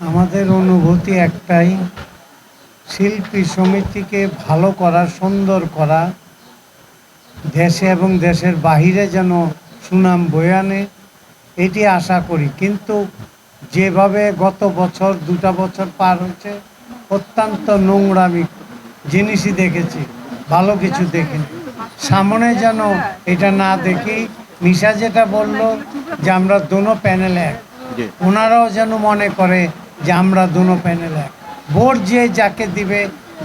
আমাদের অনুভূতি একটাই শিল্পী সমিতিকে ভালো করা সুন্দর করা দেশে এবং দেশের বাহিরে যেন সুনাম বয়ে আনে এটি আশা করি। কিন্তু যেভাবে গত বছর দুটা বছর পার হচ্ছে অত্যন্ত নোংরামি জিনিসই দেখেছি ভালো কিছু দেখিনি। সামনে যেন এটা না দেখি নিশা যেটা বলল যে আমরা দোনো প্যানেল এক। ওনারাও যেন মনে করে যে আমরা দুনো প্যানেল এক। ভোট যে যাকে দিবে,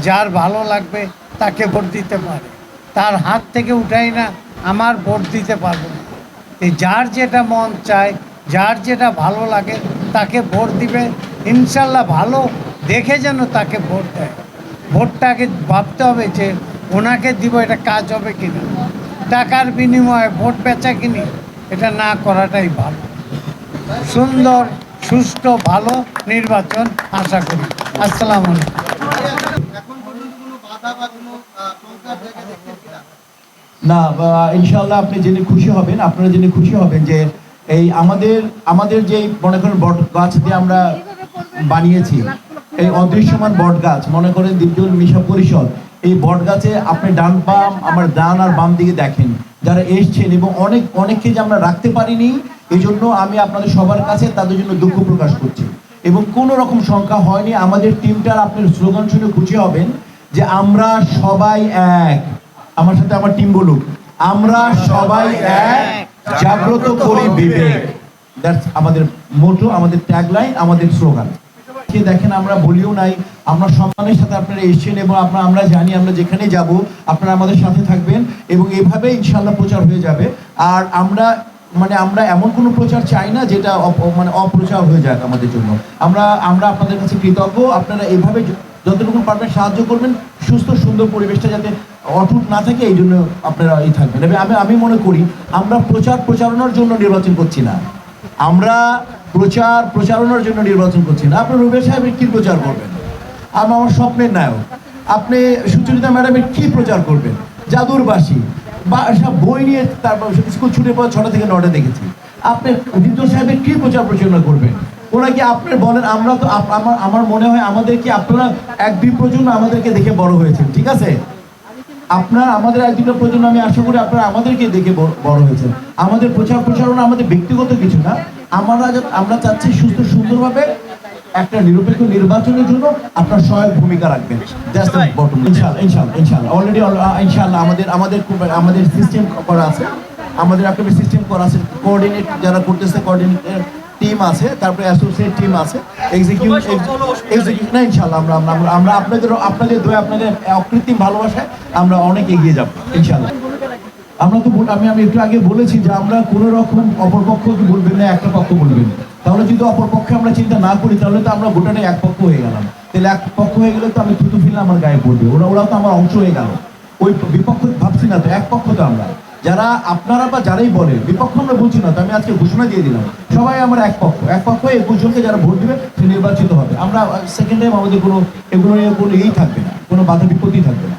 যার ভালো লাগবে, তাকে ভোট দিতে পারে। তার হাত থেকে উঠাই না, আমার ভোট দিতে পারব না। যার যেটা মন চায়, যার যেটা ভালো লাগে, তাকে ভোট দিবে। ইনশাল্লাহ ভালো দেখে যেন তাকে ভোট দেয়। ভোটটাকে ভাবতে হবে যে ওনাকে দিব, এটা কাজ হবে কিনা। টাকার বিনিময়ে ভোট বেচা কিনি, এটা না করাটাই ভালো। সুন্দর সুষ্ঠু, ভালো নির্বাচন আশা করি। আসসালাম না ইনশাল্লাহ আপনি জেনে খুশি হবেন, আপনারা জেনে খুশি হবেন যে এই আমাদের আমাদের যে মনে করেন বট গাছ দিয়ে আমরা বানিয়েছি, এই অদৃশ্যমান বট গাছ, মনে করেন দ্বিতীয় মিশা পরিষদ, এই বট গাছে আপনি ডান বাম, আমার ডান আর বাম দিকে দেখেন, যারা এসছেন এবং অনেক, অনেককে যে আমরা রাখতে পারিনি এই জন্য আমি আপনাদের সবার কাছে তাদের জন্য দুঃখ প্রকাশ করছি। এবং কোনো রকম সংখ্যা হয়নি, আমাদের টিমটার আপনার স্লোগান শুনে খুশি হবেন যে আমরা সবাই এক। আমার সাথে আমার টিম বলুক, আমরা সবাই এক, জাগ্রত করি বিবেক। দ্যাটস আমাদের মোটো আমাদের ট্যাগলাইন আমাদের স্লোগান। কে দেখেন, আমরা বলিও নাই, আমরা সম্মানের সাথে আপনারা এসেছেন এবং আপনারা আমরা জানি আমরা যেখানে যাব, আপনারা আমাদের সাথে থাকবেন এবং এভাবে ইনশাল্লাহ প্রচার হয়ে যাবে। আর আমরা মানে আমরা এমন কোনো প্রচার চাই না যেটা মানে অপ্রচার হয়ে যাক আমাদের জন্য। আমরা আমরা আপনাদের কাছে কৃতজ্ঞ। আপনারা এভাবে যতটুকু পারবেন সাহায্য করবেন। সুস্থ, সুন্দর পরিবেশটা যাতে অটুট না থাকে, এই জন্য আপনারা এই থাকবেন। এবং আমি আমি মনে করি, আমরা প্রচার প্রচারণার জন্য নির্বাচন করছি না। আমরা প্রচার প্রচারণার জন্য নির্বাচন করছি না। আপনি রুবেল সাহেবের কী প্রচার করবেন? আমি আমার স্বপ্নের নায়ক। আপনি সুচরিতা ম্যাডামের কী প্রচার করবেন? জাদুরবাসী। বা সব বই নিয়ে তারপর স্কুল ছুটে পর ছটা থেকে নটা দেখেছি। আপনি বিদ্যুৎ সাহেবের কি প্রচার প্রচারণা করবেন? ওরা কি আপনি বলেন, আমরা তো আমার আমার মনে হয় আমাদের কি আপনারা এক দুই প্রজন্ম আমাদেরকে দেখে বড় হয়েছেন, ঠিক আছে? আপনার আমাদের এক দুটো প্রজন্ম, আমি আশা করি আপনারা আমাদেরকে দেখে বড় বড় হয়েছেন। আমাদের প্রচার প্রচারণা আমাদের ব্যক্তিগত কিছু না। আমরা আমরা চাচ্ছি সুস্থ, সুন্দরভাবে একটা নিরপেক্ষ নির্বাচনের জন্য আপনার সহায়ক ভূমিকা রাখবেন। দ্যাটস দ্য বটম ইনশাআল্লাহ ইনশাআল্লাহ ইনশাআল্লাহ। অলরেডি ইনশাআল্লাহ আমাদের আমাদের আমাদের সিস্টেম করা আছে। আমাদের একটা সিস্টেম করা আছে। কোঅর্ডিনেট যারা করতেছে কোঅর্ডিনেটের টিম আছে তারপরে অ্যাসোসিয়েট টিম আছে। এক্সিকিউটিভ না ইনশাআল্লাহ আমরা আমরা আমরা- আপনাদের আপনাদের দয়া আপনাদের অকৃত্রিম ভালোবাসায় আমরা অনেক এগিয়ে যাব ইনশাআল্লাহ। আমরা তো আমি আমি একটু আগে বলেছি যে আমরা কোনো রকম অপরপক্ষকে বলবেন না একটা পক্ষ বলবেন তাহলে যদি অপরপক্ষে আমরা চিন্তা না করি, তাহলে তো আমরা গোটাটাই এক পক্ষ হয়ে গেলাম। তাহলে এক পক্ষ হয়ে গেলে তো আমি থুতু ফিলে আমার গায়ে পড়বে। ওরা, ওরাও তো আমার অংশ হয়ে গেল। ওই বিপক্ষ ভাবছি না তো, এক পক্ষ তো আমরা। যারা আপনারা বা যারাই বলে, বিপক্ষ আমরা বলছি না তো, আমি আজকে ঘোষণা দিয়ে দিলাম। সবাই আমার এক পক্ষ। এক পক্ষ একুশ জনকে যারা ভোট দিবে, সে নির্বাচিত হবে। আমরা সেকেন্ড টাইম আমাদের কোনো এগুলো নিয়ে কোনো ইয়েই থাকবে না, কোনো বাধা বিপত্তি থাকবে না।